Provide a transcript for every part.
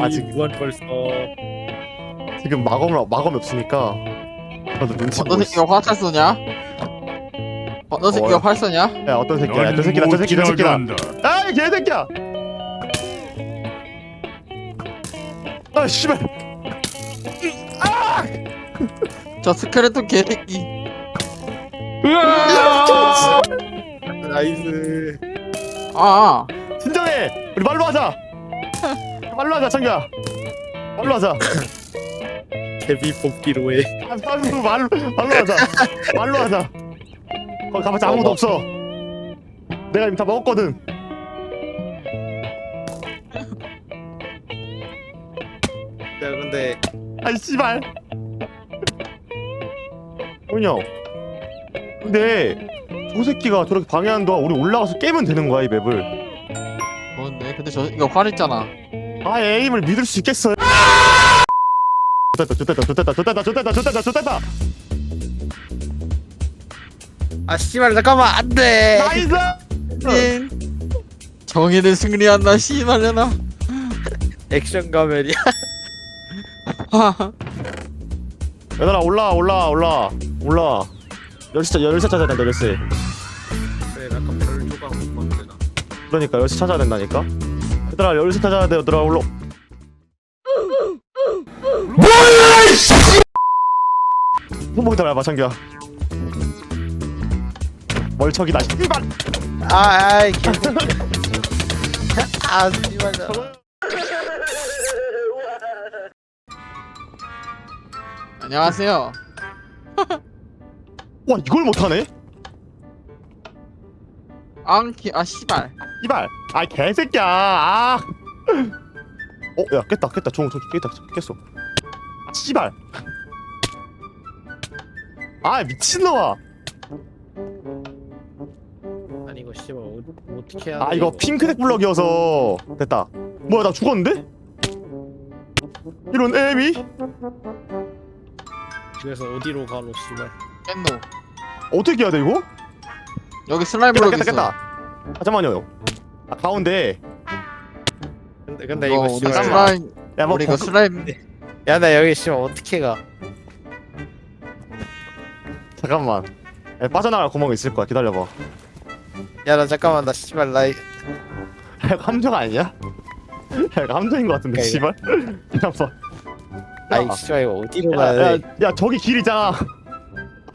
아직- 무한 벌써 지금 마검을 마검이 없으니까 저도 눈치 어떤 보고 새끼가 있어. 화살 쏘냐? 어떤 새끼가 어. 활 쏘냐? 야 어떤 새끼야? 야, 저 새끼다 저 새끼 저 새끼다. 아이 개새끼야. 아 씨발. 저 스켈레톤 개새끼. 나이스 아, 진정해. 우리 말로 하자. 말로 하자 창규야. 말로 하자. 데뷔 복귀로 해 아, 말로 말로 말로 하자. 말로 하자. 거기 가봤자 아무도 어, 없어. 내가 이미 다 먹었거든. 야 근데 아이 씨발. 훈이 형. 근데 저 새끼가 저렇게 방해하는 동안 우리 올라가서 깨면 되는 거야 이 맵을. 뭔데? 근데 저 이거 활 있잖아. 아 에임을 믿을 수 있겠어요? 좋됐다 좋됐다 좋됐다 좋됐다 좋됐다 좋됐다 좋됐다 아 씨발 잠깐만 안돼. 나이스! 인. 정의는 승리한다 씨발려나. 액션 가면이야. 얘들아 올라 올라 올라 올라 열쇠 찾- 열쇠 찾아야 된다 열쇠 그래 약간 별 조각 못 만드나. 그러니까 열쇠 찾아야 된다니까 얘들아 열쇠 찾아야 돼 얘들아 올라 뭐야 이씨! 손목이 달아봐 창규야. 멀척이다 씨발! 아 아이 아 씨발. 안녕하세요. 와 이걸 못하네 앙키 아 씨발. 이발 아 개새끼야 아. 어, 야 깼다 깼다 종, 종 깼다 깼어 아 씨발 아 미친놈아 아니 이거 씨발 어, 어떻게 해야 아 돼, 이거 핑크색 블럭이어서 됐다 뭐야 나 죽었는데? 이런 애미? 그래서 어디로 가노 씨발 깼노. 어떻게 해야 돼 이거? 여기 슬라임 깼다 블록 깼다 있어. 깼다 아 잠깐만요. 아 가운데. 근데 근데 이거 이거 우리 씨발 슬라임 야 뭐 우리 이거 슬라임. 야나 여기 씨발 어떻게 가? 잠깐만. 야, 빠져나갈 구멍이 있을 거야. 기다려 봐. 야 나 잠깐만. 나 씨발 나 이- 야 이거 함정 아니야? 야 이거 함정인 것 같은데 씨발. 잠깐만 아이 야, 씨발 이거 어디로 야, 가야 야, 돼? 야 저기 길 있잖아.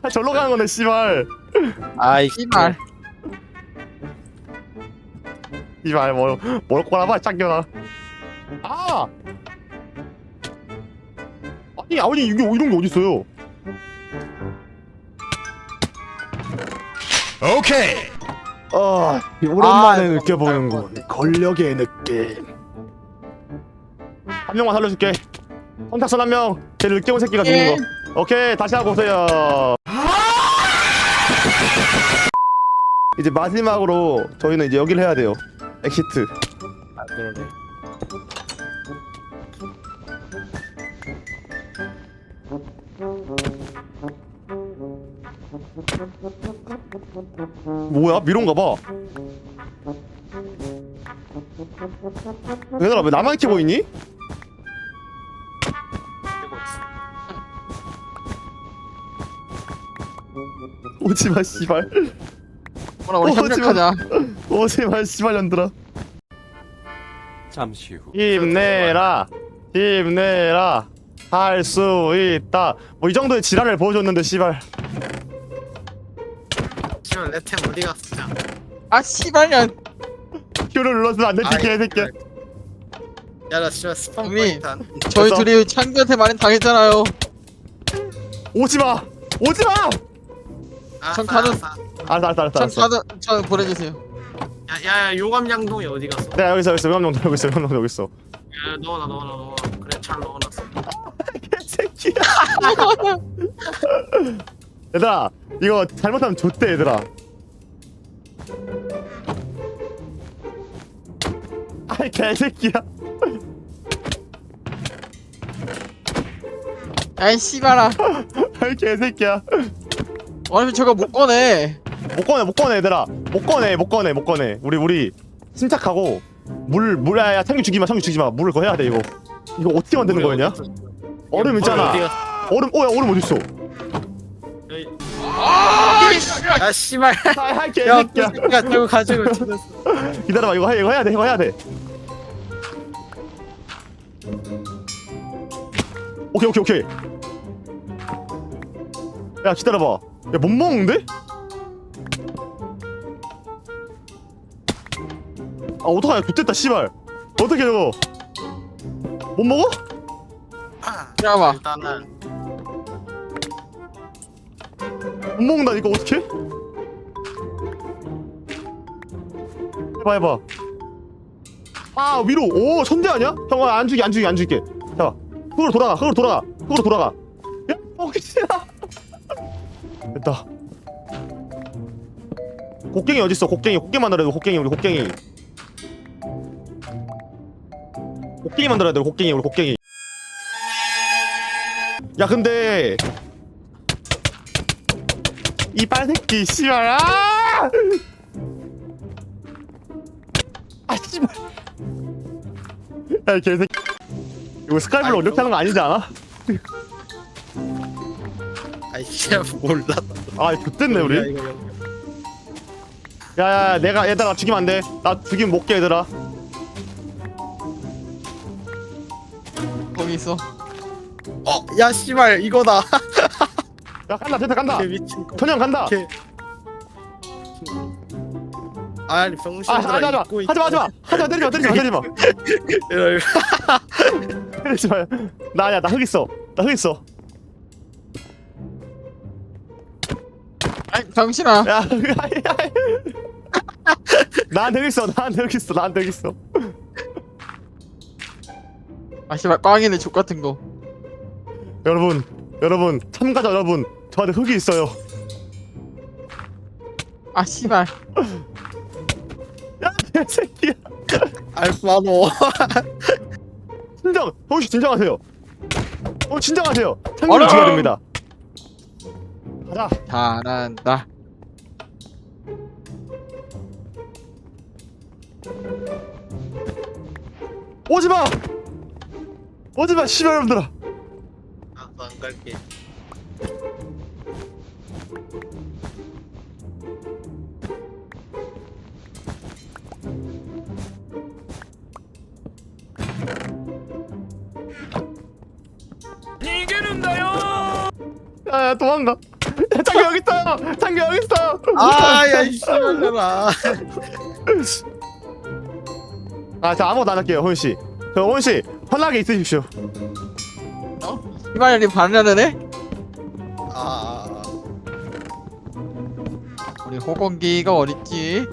아, 절로 가는 거네 씨발. 아이 씨발. 씨발 뭘, 뭘 꼬라봐 짱겨나. 아! 아니 아버님 이게 이런 게 어딨어요? 오케이. 아 오랜만에 아, 느껴보는군 권력의 느낌. 한 명만 살려줄게. 선착순 한 명. 제일 늦게 온 새끼가 예. 죽는 거. 오케이 다시 하고 오세요. 이제 마지막으로 저희는 이제 여기를 해야 돼요 엑시트. 아 그러네 뭐야? 미로인가 봐. 얘들아 왜 나만 이렇게 보이니? 오지마 씨발. 뭐라 우리 어, 협력하자. 오지마 씨발 년들아 잠시 후. 힘내라 힘내라 할 수 있다 뭐 이 정도의 지랄을 보여줬는데 씨발 씨발 내템 어디 갔어 자아 씨발년. 큐를 눌렀으면 안 되지 아이, 개새끼야. 야나 씨발 스폰 우리- 포인트 안 저희 됐어. 둘이 창규한테 많이 당했잖아요. 오지마 오지마 아, 전 가는- 알았어 알았어 알았어 전 알았어 가드 전 보내주세요. 야야 용암 양동이 어디 갔어? 내가 여기 있어 여기 있어. 위험정 여기 있어 위험정 여기 있어. 야 넣어놔 넣어놔 넣어놔. 그래 잘 넣어놨어. 개새끼야. 얘들아 이거 잘못하면 좆대 얘들아. 아이 개새끼야. 아이 씨발아. 아이 개새끼야. 아니 저거 못 꺼내. 못 꺼내 못 꺼내 얘들아 못 꺼내 못 꺼내 못 꺼내. 우리 우리 침착하고 물 물야 창규 죽이마 창규 죽이마. 물을 거 해야 돼 이거. 이거 어떻게 만드는 거였냐? 얼음 있잖아. 어디가? 얼음 어야 얼음 어디 있어 야 씨발. 아이 야 개새끼야. 야 저거 가지고 지냈어. 기다려봐 이거 해 이거 해야 돼 이거 해야 돼. 오케이 오케이 오케이. 야 기다려봐. 야 못 먹는데? 아 어떡하냐. 좋됐다 씨발. 어떻게 저거. 못 먹어? 잠깐만 일단은. 못 먹는다니까 어떻게? 해봐 해봐. 아 위로. 오 천재 아니야? 형아 안 죽게 안 죽게 안 죽게. 자 흙으로 돌아가 흙으로 돌아가 흙으로 돌아가. 야 멍청이야 됐다. 곡괭이 어딨어? 곡괭이 곡괭이 만들어야 돼 곡괭이 우리 곡괭이 곡괭이 만들어야 돼 곡괭이 우리 곡괭이. 야 근데 이 빨새끼 씨발 아! 아 씨발. 야 개새끼. 이거 스카이블로 이렇게 하는 거 아니지 않아? 아이 씨발 몰라. 아 좋댔네 우리. 야야 내가 얘들아 죽이면 안돼. 나 죽이면 못깨 얘들아 있어. 어, 야 씨발 이거다. 야 간다 됐다 간다. 개 미친 거. 천영 간다. 개. 아니 병신들아 아 하지마 하지마 입고 있- 하지마 하지마. 하지마 때리지마 때리지마 때리지마. 이럴- 때리지마. 나야 나흙 있어. 나 흙 있어. 아이 병신아. 야 나한테 흙 있어 나한테 흙 있어 나한테 흙 있어 아 씨발 꽝이네 족 같은 거. 여러분 여러분 참가자 여러분 저한테 흙이 있어요. 아 씨발. 야 개새끼야. 알파노. 진정 형씨 진정하세요. 어 진정하세요. 어라! 죽여야 됩니다. 가자. 잘한다. 오지 마 오지마 씨발 여러분들아. 나도 안 갈게. 야야 도망가. 야, 창규 여기 있어요 창규 여기 있어요 아야 이 씨발들아. 아저 아무것도 안 할게요 호윤씨. 저 호윤씨 편하게 있으십시오 어? 씨발이 반려네 아. 우리 호건기가 어딨지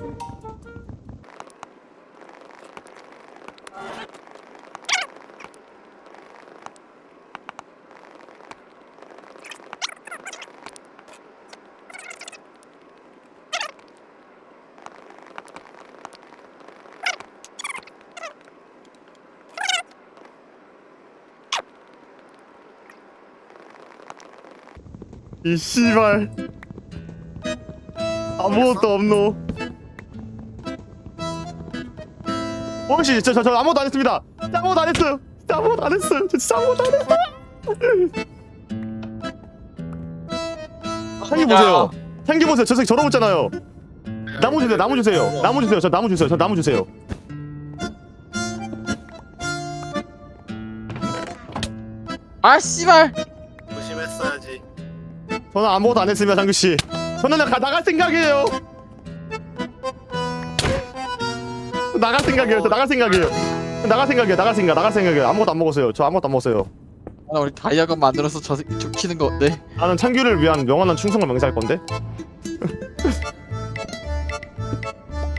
이 씨발. 아무것도 없노. 호윤씨 저, 저, 저 아무것도 안 했습니다. 진짜 아무것도 안 했어요. 진짜 아무것도 안 했어요. 저 진짜 아무것도 안 했어요. 창기 보세요. 창기 보세요. 저 새끼 저러고 있잖아요. 나무 주세요 나무 주세요. 나무 주세요. 저 나무 주세요. 저 나무 주세요. 아 씨발. 저는 아무것도 안 했습니다 장규 씨. 저는 나 나갈 생각이에요. 나갈 생각이에요. 저 나갈 생각이에요. 나갈 생각이에요. 나갈 생각 나갈 생각이에요. 아무것도 안 먹었어요. 저 아무것도 안 먹었어요. 아, 우리 다이아건 만들어서 저 새끼 죽치는 거 어때? 나는 창규를 위한 영원한 충성을 맹세할 건데.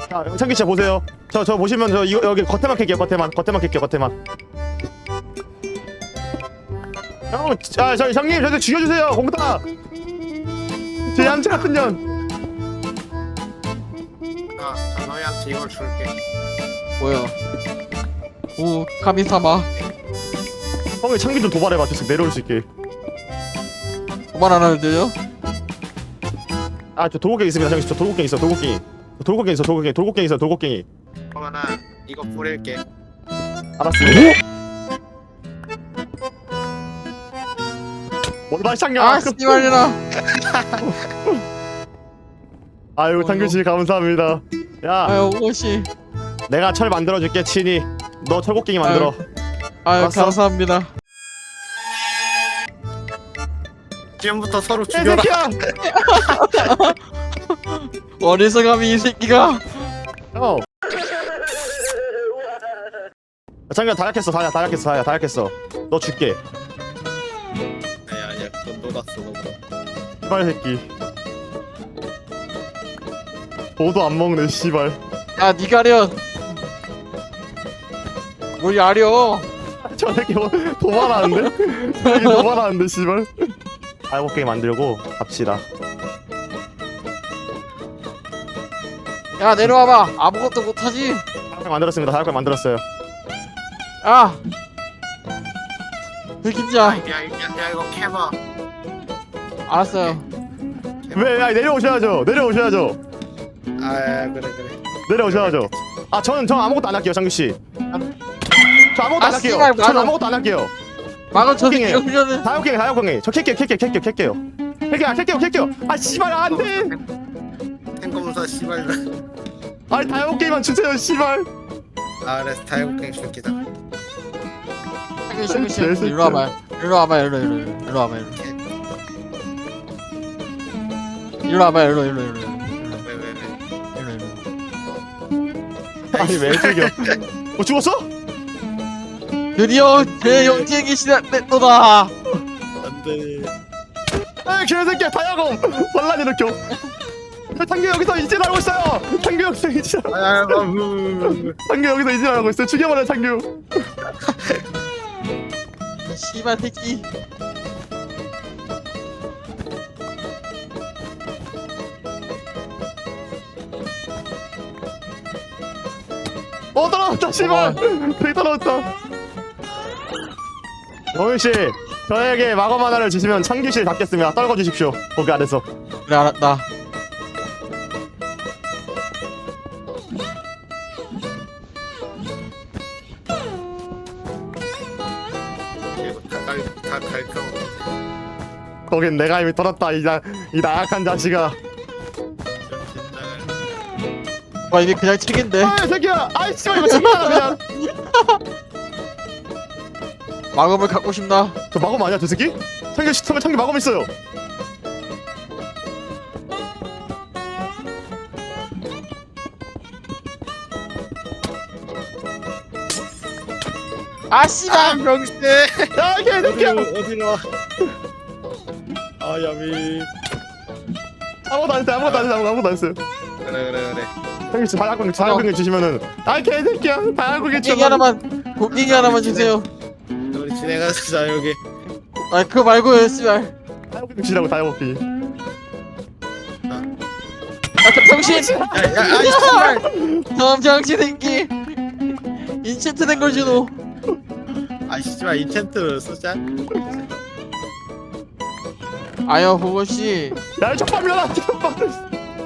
자 창규 씨 보세요. 저 저 보시면 저 이거 여기 겉에만 캘게요. 겉에만 겉에만 캘게요. 겉에만. 형, 자, 저 형님 저한테 죽여주세요. 공타 제 얌체 같은 년. 아, 자 너희한테 이걸 줄게. 뭐야? 오 카미사마 형이 창기 좀 도발해봐. 저새 내려올 수 있게. 도발 안 하는데요? 아 저 돌고갱이 있습니다. 형님 저 돌고갱이 있어 돌고갱이. 돌고갱이 있어 돌고갱이 돌고갱이 있어 돌고갱이. 그러면은 이거 뿌릴게. 알았습 얼마나 샹냐 아 씨발이라. 아유 탕규씨 감사합니다. 야 아유 오씨. 내가 철 만들어줄게 친히 너 철곡갱이 만들어. 아유 알았어. 감사합니다. 지금부터 서로 죽여라. 개새끼야! 어리석함이 이 새끼가. 어. 장기야 다약했어 다약 다약했어 다약 다약했어. 너 줄게 녹았어 녹아. 씨발 새끼. 도도 안 먹네 씨발. 야 니가 련뭘 야려? 저 새끼 뭐 도발하는데? 저 새끼 도발하는데 씨발. 다이곡갱이 만들고 갑시다. 야 내려와봐. 아무것도 못하지? 다이곡갱 만들었습니다. 다이곡갱 만들었어요. 야 야, 야 이거 캐봐. 알았어요. 왜 야, 내려오셔야죠. 내려오셔야죠. 아 그래 그래. 내려오셔야죠. 아 저는 저 아무것도 안 할게요 장규 씨. 저 아무것도 아, 안 할게요. 씨발, 저는 맞아. 아무것도 안 할게요. 막은 저 킹이에요. 새끼가 훈련을 다이곡갱이 다이곡갱이 저 캘게요 캘게요 캘게요 캘게요. 캘게요 캘게요 캘게요. 아 씨발 안 돼! 탱검사 씨발. 아니 다이곡갱이만 주세요 씨발. 아 그래 다이어트 줄게다. 싱글 싱글 개새끼야. 일로 와봐 일로 와봐 일로 일로 일로 일로 와봐 일로 일로 와봐 일로 일로 일로. 일로 왜왜 왜? 일로 일로 아니 왜 죽여? 어 죽었어? 드디어 제 영지에게 시작됐도다. 안돼. 아 개새끼야 다이아검! 반란 일으켜. tan규 여기서 이질하고 있어요! tan규 여기서 이질 아야 뭐. tan규 여기서 이질하고 있어요. 죽여버려 tan규. 이 씨발 새끼 어 떨어졌다 씨발 되게 떨어졌다. 영윤씨 저에게 마검 하나를 주시면 창규씨를 닫겠습니다. 떨궈 주십시오. 거기 아래서. 그래 알았다. 다갈다 갈까. 거긴 내가 이미 떨었다 이, 자, 이 나약한 자식아 와 이게 그냥 책인데 아이 새끼야 아이 씨발 이거 장난아 그냥 마검을 갖고 싶나 저 마검 아니야 저 새끼? 창규 씨 창규 창규 마검 있어요 아 씨발 아 병신. 야이 개새끼야 어디로. 아 야미. 아무것도 안 했어요 아무것도 안 했어요 아무것도 안 했어요 그래 그래 그래. 씨 다약광 다약광 주시면은 아이 개새끼야. 다약광 곡괭이 주면 하나만 곡괭이 하나만 주세요. 우리 진행하자 자 여기. 아 그거 말고요 씨발. 다약광 주시라고 다약광 아저 병신. 야야 아이 씨발. 다음 장치 생기. 인챈트 된걸 주노 아 씨발 인챈트를 쓰자. 아유 보고씨. 야이 족밥 밀어라 족밥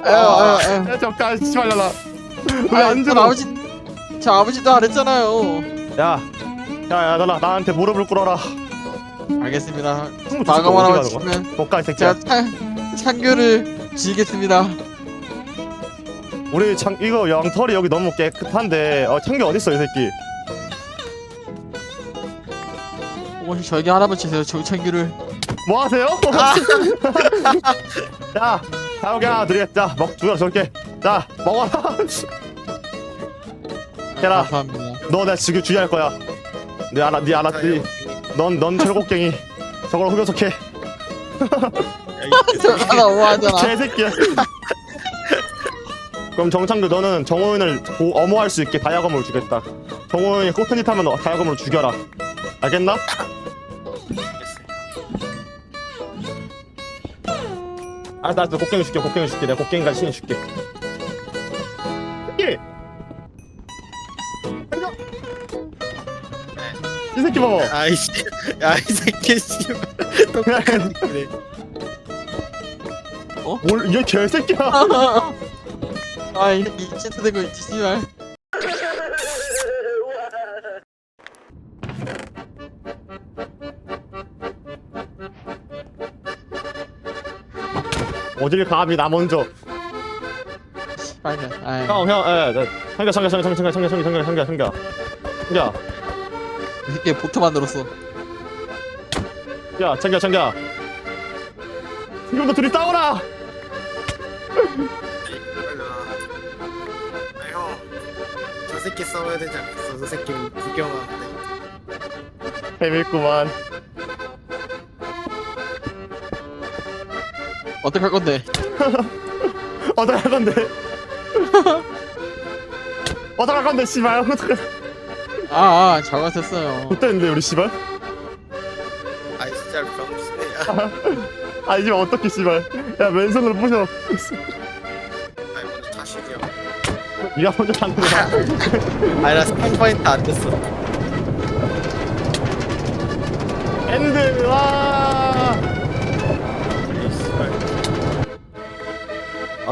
아유 아유 아유 야 족밥 씨발 날라. 아유, 왜안 저 들어? 아버지 저 아버지도 안 했잖아요. 야 야야 너라 나한테 무릎을 꿇어라. 알겠습니다. 친구 마감 어디 하나만 가는 거야? 치면 못가 이 새끼야. 제가 찬, 찬교를 지겠습니다. 우리 창 이거 양털이 여기 너무 깨끗한데 어 창규 어딨어 이 새끼? 혹시 저에게 하나만 주세요 저 찬교를. 뭐 하세요? 야 하나 드리겠자 먹 주여 저렇게. 자 먹어라. 해라. 감사합니다. 너 내가 지금 주의할 거야. 네 알아 네 알았지 넌넌 철곡갱이. 저걸 흡연석해. 저 하나 오하잖아. 개새끼야. 그럼 정창규 너는 정호윤을 고- 엄호할 수 있게 다이아검을 주겠다. 정호윤이 코튼짓 하면 너 다이아검으로 죽여라. 알겠나? 알았어 알았어. 곡괭이 줄게 곡괭이 줄게. 내가 곡괭이가 신이 줄게. 새끼 이 새끼 봐봐. 아이씨 야이 새끼 씨발. 똑같은 그래 뭘이 개새끼야. 아이 새끼 인챈트 된거 있지 씨발 어딜 감히 나 먼저 빨리. 아이. 형 형 예, 예. 상겨 상겨 상겨 상겨 상겨 상겨 상겨 상겨 상겨 상겨 상겨 이게 보트 만들었어. 야 챙겨 챙겨 지금도 둘이 싸워라 저 새끼 싸워야 되지 않겠어 저 새끼 구경하는데 재밌구만 어떡할 건데? 어떡할 건데? 어떡할 건데 씨발? 어떡할 아, 아 잘못했어요. 못됐는데 우리 씨발? 아이 진짜 병신이야 아 이제 어떻게 씨발? 야 왼손으로 부셔. 아이 먼저 타시려 네가 먼저 하는 거야. 아니 나 스폰 포인트 안 됐어. 엔드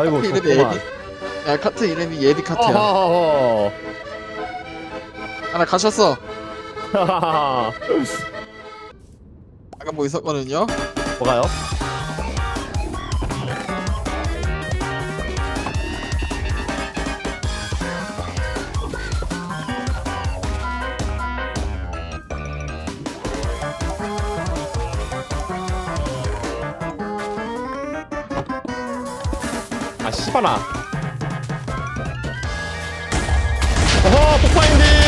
아이고 카트 이름이 좋구만 예디. 야 카트 이름이 예디 카트야. 어허허허 하나 가셨어. 하하하. 아까 뭐 있었거든요. 뭐가요? 아 씨발아 어허 폭파인디